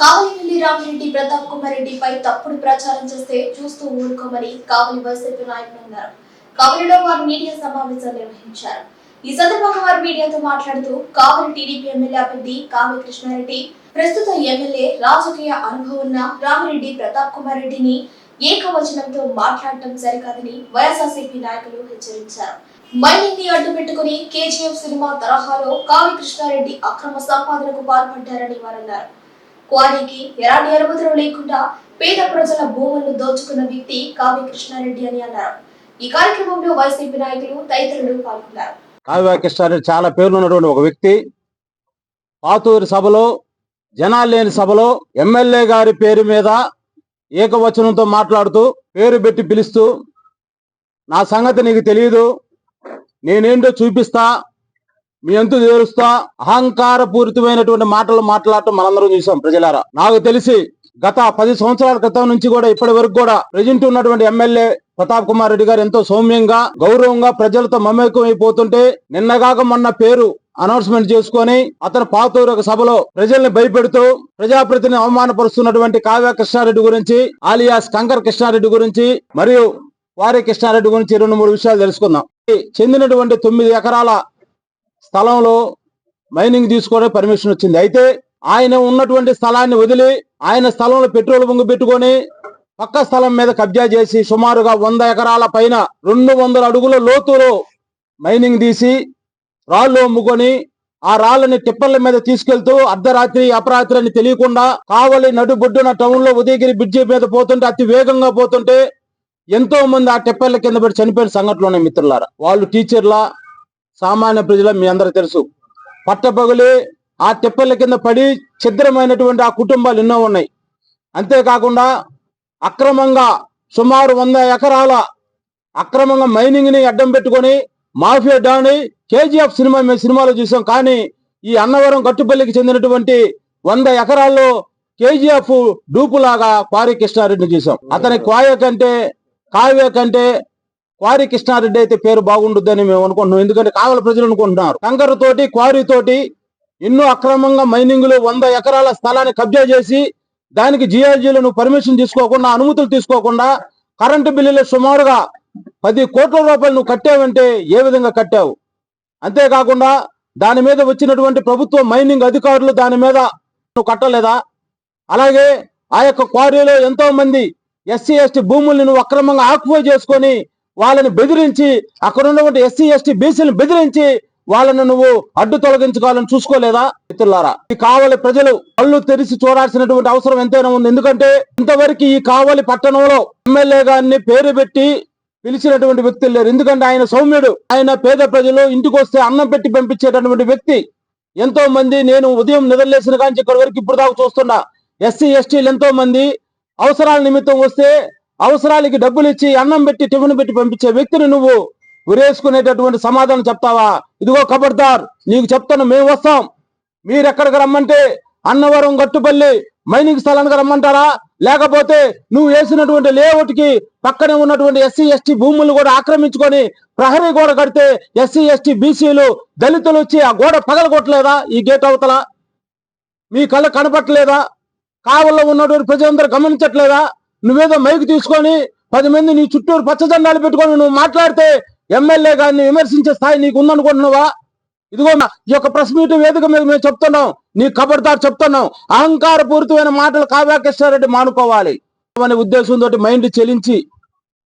కావలిపల్లి రామిరెడ్డి ప్రతాప్ కుమార్ రెడ్డిపై తప్పుడు ప్రచారం చేస్తే చూస్తూ ఊరుకోమని కావలి వైసీపీ నాయకులు అన్నారు. కావలిలో వారు మీడియా సమావేశం నిర్వహించారు. ఈ సందర్భంగా వారు మీడియాతో మాట్లాడుతూ కావలి టీడీపీ ఎమ్మెల్యే అభ్యర్థి కావ్య కృష్ణారెడ్డి ప్రస్తుత ఎమ్మెల్యే రాజకీయ అనుభవం ఉన్న రామిరెడ్డి ప్రతాప్ కుమార్ రెడ్డిని ఏకవచనంతో మాట్లాడటం సరికాదని వైఎస్ఆర్సీపీ నాయకులు హెచ్చరించారు. మైనింగ్ని అడ్డు పెట్టుకుని కేజీఎఫ్ సినిమా తరహాలో కావి కృష్ణారెడ్డి అక్రమ సంపాదనకు పాల్పడ్డారని వారన్నారు. క్వారీకి ఎలాంటి అనుమతులు లేకుండా పేద ప్రజల భూములను దోచుకున్న వ్యక్తి కావ్య కృష్ణారెడ్డి అని అన్నారు. ఈ కార్యక్రమంలో వైసీపీ నాయకులు తదితరులు పాల్గొన్నారు. కావ్య కృష్ణారెడ్డి చాలా పేర్లు ఉన్నటువంటి ఒక వ్యక్తి. పాతూరు సభలో జనాలు లేని సభలో ఎమ్మెల్యే గారి పేరు మీద ఏకవచనంతో మాట్లాడుతూ పేరు పెట్టి పిలుస్తూ నా సంగతి నీకు తెలియదు నేనేంటో చూపిస్తా మీ అంతు చేరుస్తా అహంకార పూరితమైనటువంటి మాటలు మాట్లాడటం మనందరం చూసాం ప్రజలారా. నాకు తెలిసి గత పది సంవత్సరాల క్రితం నుంచి కూడా ఇప్పటి వరకు కూడా ప్రజెంట్ ఉన్నటువంటి ఎమ్మెల్యే ప్రతాప్ కుమార్ రెడ్డి గారు ఎంతో సౌమ్యంగా గౌరవంగా ప్రజలతో మమేకం అయిపోతుంటే నిన్నగాక మొన్న పేరు అనౌన్స్మెంట్ చేసుకొని అతను పాతూరు ఒక సభలో ప్రజల్ని భయపెడుతూ ప్రజాప్రతిని అవమానపరుస్తున్నటువంటి కావ్య కృష్ణారెడ్డి గురించి ఆలియాస్ కంకర్ కృష్ణారెడ్డి గురించి మరియు వారి కృష్ణారెడ్డి గురించి రెండు మూడు విషయాలు తెలుసుకుందాం. చెందినటువంటి తొమ్మిది ఎకరాల స్థలంలో మైనింగ్ తీసుకోవడానికి పర్మిషన్ వచ్చింది. అయితే ఆయన ఉన్నటువంటి స్థలాన్ని వదిలి ఆయన స్థలంలో పెట్రోల్ బొంగు పెట్టుకొని పక్క స్థలం మీద కబ్జా చేసి సుమారుగా వంద ఎకరాల పైన రెండు వందల అడుగుల లోతులో మైనింగ్ తీసి రాళ్ళు అమ్ముకొని ఆ రాళ్ళని టిప్పర్ల మీద తీసుకెళ్తూ అర్ధరాత్రి అపరాత్రి అని తెలియకుండా కావలి నడుబొడ్డున టౌన్లో ఉదయగిరి బ్రిడ్జి మీద పోతుంటే అతి వేగంగా పోతుంటే ఎంతో మంది ఆ టిప్పర్ల కింద పెట్టి చనిపోయిన సంఘటన ఉన్నాయి మిత్రులారా. వాళ్ళు టీచర్ల సామాన్య ప్రజల మీ అందరూ తెలుసు. పట్టపగలి ఆ తెప్పల కింద పడి ఛిద్రమైనటువంటి ఆ కుటుంబాలు ఎన్నో ఉన్నాయి. అంతేకాకుండా అక్రమంగా సుమారు వంద ఎకరాల అక్రమంగా మైనింగ్ని అడ్డం పెట్టుకొని మాఫియా డాని కేజీఎఫ్ సినిమా మేము సినిమాలో చూసాం. కానీ ఈ అన్నవరం గట్టుపల్లికి చెందినటువంటి వంద ఎకరాల్లో కేజీఎఫ్ డూపులాగా క్వారీ కృష్ణారెడ్డిని చూసాం. అతని క్వాయ కంటే కావ్య కంటే క్వారీ కృష్ణారెడ్డి అయితే పేరు బాగుండుద్దని మేము అనుకుంటున్నాం. ఎందుకంటే కావల ప్రజలు అనుకుంటున్నారు. కంకర తోటి క్వారీ తోటి ఎన్నో అక్రమంగా మైనింగ్లు వంద ఎకరాల స్థలాన్ని కబ్జా చేసి దానికి జిఆర్జీలను పర్మిషన్ తీసుకోకుండా అనుమతులు తీసుకోకుండా కరెంటు బిల్లులు సుమారుగా పది కోట్ల రూపాయలు నువ్వు కట్టావంటే ఏ విధంగా కట్టావు? అంతేకాకుండా దాని మీద వచ్చినటువంటి ప్రభుత్వ మైనింగ్ అధికారులు దాని మీద నువ్వు కట్టలేదా? అలాగే ఆ యొక్క క్వారీలో ఎంతో మంది ఎస్సీ ఎస్టీ భూముల్ని నువ్వు అక్రమంగా ఆక్యుపై చేసుకొని వాళ్ళని బెదిరించి అక్కడ ఉన్నటువంటి ఎస్సీ ఎస్టీ బీసీలను బెదిరించి వాళ్ళను నువ్వు అడ్డు తొలగించుకోవాలని చూసుకోలేదా? మిత్రులారా ఈ కావలి ప్రజలు కళ్ళు తెరిచి చూడాల్సినటువంటి అవసరం ఎంతైనా ఉంది. ఎందుకంటే ఇంతవరకు ఈ కావలి పట్టణంలో ఎమ్మెల్యే గారిని పేరు పెట్టి పిలిచినటువంటి వ్యక్తులు లేరు. ఎందుకంటే ఆయన సౌమ్యుడు. ఆయన పేద ప్రజలు ఇంటికి వస్తే అన్నం పెట్టి పంపించేటటువంటి వ్యక్తి. ఎంతో మంది నేను ఉదయం నిద్రలేసిన కానీ ఇక్కడి వరకు ఇప్పుడు దాకా చూస్తున్నా. ఎస్సీ ఎస్టీలు ఎంతో మంది. అవసరాల నిమిత్తం వస్తే అవసరాలకి డబ్బులు ఇచ్చి అన్నం పెట్టి టిఫిన్ పెట్టి పంపించే వ్యక్తిని నువ్వు ఉరేసుకునేటటువంటి సమాధానం చెప్తావా? ఇదిగో కబర్దార్ నీకు చెప్తాను మేము వస్తాం. మీరెక్కడికి రమ్మంటే అన్నవరం గట్టుపల్లి మైనింగ్ స్థలానికి రమ్మంటారా? లేకపోతే నువ్వు వేసినటువంటి లేఅవుట్కి పక్కనే ఉన్నటువంటి ఎస్సీ ఎస్టీ భూములు కూడా ఆక్రమించుకొని ప్రహరీ గోడ కడితే ఎస్సీ ఎస్టీ బీసీలు దళితులు వచ్చి ఆ గోడ పగలగొట్టలేదా ఈ గేట్ అవతల? మీ కళ్ళ కనపట్టలేదా? కావల్లో ఉన్నటువంటి ప్రజలందరూ గమనించట్లేదా? నువ్వేదో మైకు తీసుకొని పది మంది నీ చుట్టూరు పచ్చజెండాలు పెట్టుకొని నువ్వు మాట్లాడితే ఎమ్మెల్యే గారిని విమర్శించే స్థాయి నీకు ఉందనుకుంటున్నావా ఇదిగో ఈ యొక్క ప్రెస్ మీట్ వేదిక మీద మేము చెప్తున్నాం. నీ ఖబర్దార్ చెప్తున్నాం. అహంకార పూరితమైన మాటలు కావ్యాకృష్ణారెడ్డి మానుకోవాలి అనే ఉద్దేశంతో మైండ్ చెలించి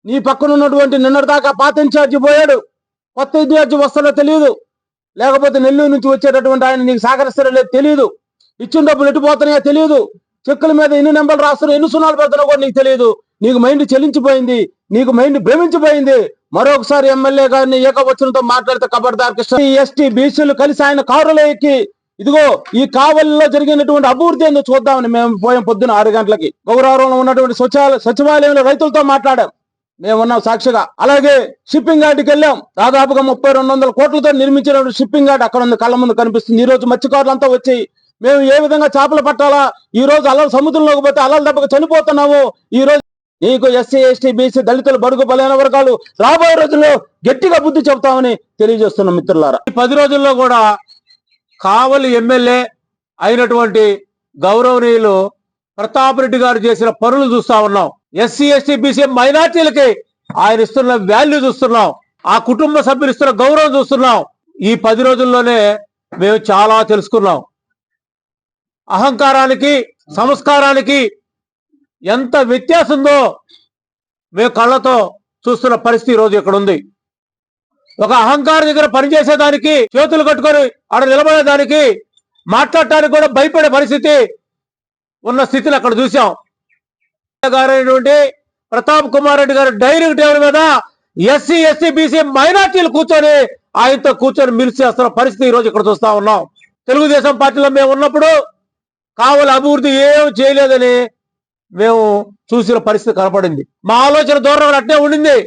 నీ పక్కన ఉన్నటువంటి నిన్నటిదాకా పాత ఇన్ఛార్జి పోయాడు. కొత్త ఇన్ఛార్జి వస్తాడో తెలియదు లేకపోతే నెల్లూరు నుంచి వచ్చేటటువంటి ఆయన నీకు సహకరిస్తారో లేదో తెలియదు ఇచ్చిన డబ్బులు ఎటుపోతున్నాయో తెలియదు చెక్కుల మీద ఎన్ని నెంబర్లు రాస్తున్నా ఎన్ని సున్నాలు పెడుతున్నా కూడా నీకు తెలియదు నీకు మైండ్ చెలించిపోయింది నీకు మైండ్ భ్రమించిపోయింది. మరొకసారి ఎమ్మెల్యే గారిని ఏకవచనంతో మాట్లాడితే కబడ్దార్ కృష్ణ. ఎస్టీ బీసీలు కలిసి ఆయన కారులో ఎక్కి ఇదిగో ఈ కావలిలో జరిగినటువంటి అభివృద్ధి ఏందో చూద్దామని మేము పోయాం పొద్దున ఆరు గంటలకి. గౌరవంలో ఉన్నటువంటి సచివాలయ సచివాలయంలో రైతులతో మాట్లాడాం. మేము ఉన్నాం సాక్షిగా. అలాగే షిప్పింగ్ యార్డ్కి వెళ్ళాం. దాదాపుగా ముప్పై రెండు వందల కోట్లతో నిర్మించిన షిప్పింగ్ యార్డ్ అక్కడ ఉంది కళ్ళ ముందు కనిపిస్తుంది. ఈ రోజు మత్స్యకారులంతా వచ్చాయి మేము ఏ విధంగా చేపలు పట్టాలా? ఈ రోజు అలలు సముద్రంలోకి పోతే అల్లలు దెబ్బకు చనిపోతున్నాము ఈ రోజు నీకు ఎస్సీ ఎస్టీ బీసీ దళితులు బడుగు బలైన వర్గాలు రాబోయే రోజుల్లో గట్టిగా బుద్ధి చెబుతామని తెలియజేస్తున్నాం మిత్రులారా. ఈ పది రోజుల్లో కూడా కావలి ఎమ్మెల్యే అయినటువంటి గౌరవనీయులు ప్రతాప్ రెడ్డి గారు చేసిన పనులు చూస్తా ఉన్నాం. ఎస్సీ ఎస్టీ బీసీ మైనార్టీలకి ఆయన ఇస్తున్న వాల్యూ చూస్తున్నాం. ఆ కుటుంబ సభ్యులు ఇస్తున్న గౌరవం చూస్తున్నాం. ఈ పది రోజుల్లోనే మేము చాలా తెలుసుకున్నాం. అహంకారానికి సంస్కారానికి ఎంత వ్యత్యాసం ఉందో మేము కళ్ళతో చూస్తున్న పరిస్థితి ఈరోజు రోజు ఇక్కడ ఉంది ఒక అహంకారం దగ్గర పనిచేసేదానికి చేతులు కట్టుకొని ఆడ నిలబడేదానికి మాట్లాడటానికి కూడా భయపడే పరిస్థితి ఉన్న స్థితిని అక్కడ చూసాం గారైనటువంటి ప్రతాప్ కుమార్ రెడ్డి గారు డైనింగ్ టేబుల్ మీద ఎస్సీ ఎస్సీ బీసీ మైనార్టీలు కూర్చొని ఆయనతో కూర్చొని మిలిసి చేస్తున్న పరిస్థితి ఈరోజు రోజు ఇక్కడ చూస్తా ఉన్నాం. తెలుగుదేశం పార్టీలో మేము ఉన్నప్పుడు కావలి అభివృద్ధి ఏం చేయలేదని మేము చూసిన పరిస్థితి కనపడింది. మా ఆలోచన దూరం అట్నే ఉండింది.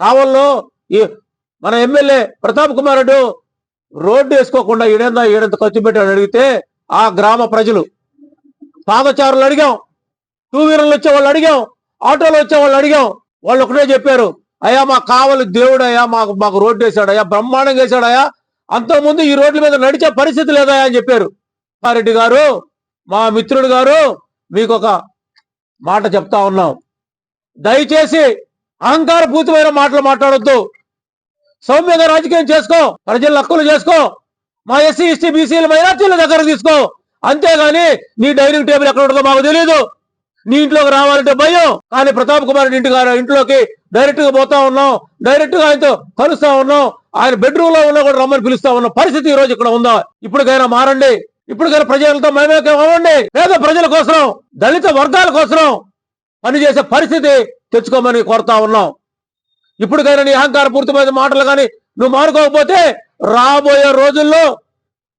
కావల్లో ఈ మన ఎమ్మెల్యే ప్రతాప్ కుమార్ రెడ్డి రోడ్డు వేసుకోకుండా ఈడేందా ఈడంత ఖర్చు పెట్టాడు అడిగితే ఆ గ్రామ ప్రజలు పాదచారులు అడిగాం. టూ వీలర్లు వచ్చే వాళ్ళు అడిగాం. ఆటోలు వచ్చే వాళ్ళు అడిగాం. వాళ్ళు ఒకటే చెప్పారు అయ్యా మా కావలి దేవుడు అయ్యా మాకు మాకు రోడ్డు వేసాడయ్యా బ్రహ్మాండంగా వేసాడయ్యా అంతకుముందు ఈ రోడ్ల మీద నడిచే పరిస్థితి లేదయా అని చెప్పారు. రెడ్డి గారు మా మిత్రుడు గారు మీకు ఒక మాట చెప్తా ఉన్నాం. దయచేసి అహంకారపూతమైన మాటలు మాట్లాడొద్దు. సౌమ్యంగా రాజకీయం చేసుకో ప్రజల హక్కులు చేసుకో మా ఎస్సీ ఎస్టీ బీసీల మైనార్టీల దగ్గర తీసుకో. అంతేగాని నీ డైనింగ్ టేబుల్ ఎక్కడ ఉంటుందో మాకు తెలియదు నీ ఇంట్లోకి రావాలంటే భయం. కానీ ప్రతాప్ కుమార్ ఇంటి గారు ఇంట్లోకి డైరెక్ట్గా పోతా ఉన్నాం. డైరెక్ట్గా ఆయనతో కలుస్తా ఉన్నాం. ఆయన బెడ్రూమ్లో ఉన్నా కూడా రమ్మని పిలుస్తా ఉన్నాం. పరిస్థితి ఈ రోజు ఇక్కడ ఉందా? ఇప్పటికైనా మారండి. ఇప్పుడు గల ప్రజలతో మేమేకం అవ్వండి. పేద ప్రజల కోసం దళిత వర్గాల కోసం పనిచేసే పరిస్థితి తెచ్చుకోమని కోరుతా ఉన్నాం. ఇప్పటికైనా నీ అహంకార పూర్తిమైన మాటలు కానీ నువ్వు మానుకోకపోతే రాబోయే రోజుల్లో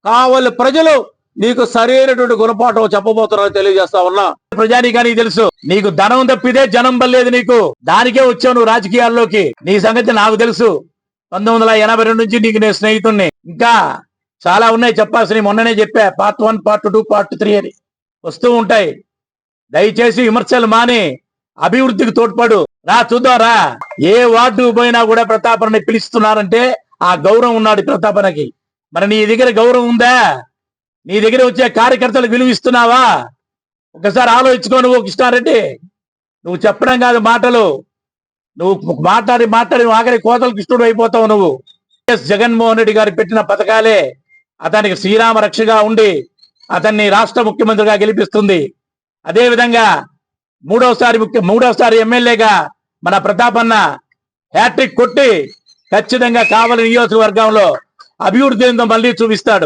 కావాలి ప్రజలు నీకు సరైనటువంటి గుణపాఠం చెప్పబోతున్నారని తెలియజేస్తా ఉన్నా. ప్రజానీకానికి తెలుసు. నీకు ధనం తప్పితే జనం బలేదు నీకు. దానికే వచ్చావు నువ్వు రాజకీయాల్లోకి. నీ సంగతి నాకు తెలుసు. పంతొమ్మిది వందల ఎనభై రెండు నుంచి నీకు నేను స్నేహితుణ్ణి. ఇంకా చాలా ఉన్నాయి చెప్పాల్సినవి మొన్ననే చెప్పా. Part one part two part three అని. వస్తూ ఉంటాయి. దయచేసి విమర్శలు మాని అభివృద్ధికి తోడ్పడు. రా చూద్దాం రా. ఏ వార్డు పోయినా కూడా ప్రతాపనని పిలుస్తున్నారంటే ఆ గౌరవం ఉన్నాడు ప్రతాపనకి. మరి నీ దగ్గర గౌరవం ఉందా? నీ దగ్గర వచ్చే కార్యకర్తలకు విలువిస్తున్నావా ఒకసారి ఆలోచించుకో నువ్వు కృష్ణారెడ్డి. నువ్వు చెప్పడం కాదు మాటలు. నువ్వు మాట్లాడి మాట్లాడి ఆఖరి కోతలు కృష్ణుడు అయిపోతావు నువ్వు. ఎస్ జగన్మోహన్ రెడ్డి గారు పెట్టిన పథకాలే అతనికి శ్రీరామ రక్షగా ఉండి అతన్ని రాష్ట్ర ముఖ్యమంత్రిగా గెలిపిస్తుంది. అదే విధంగా మూడవసారి ముఖ్య మూడవసారి ఎమ్మెల్యేగా మన ప్రతాపన్న హ్యాట్రిక్ కొట్టి ఖచ్చితంగా కావలి నియోజకవర్గంలో అభివృద్ధి మళ్ళీ చూపిస్తాడు.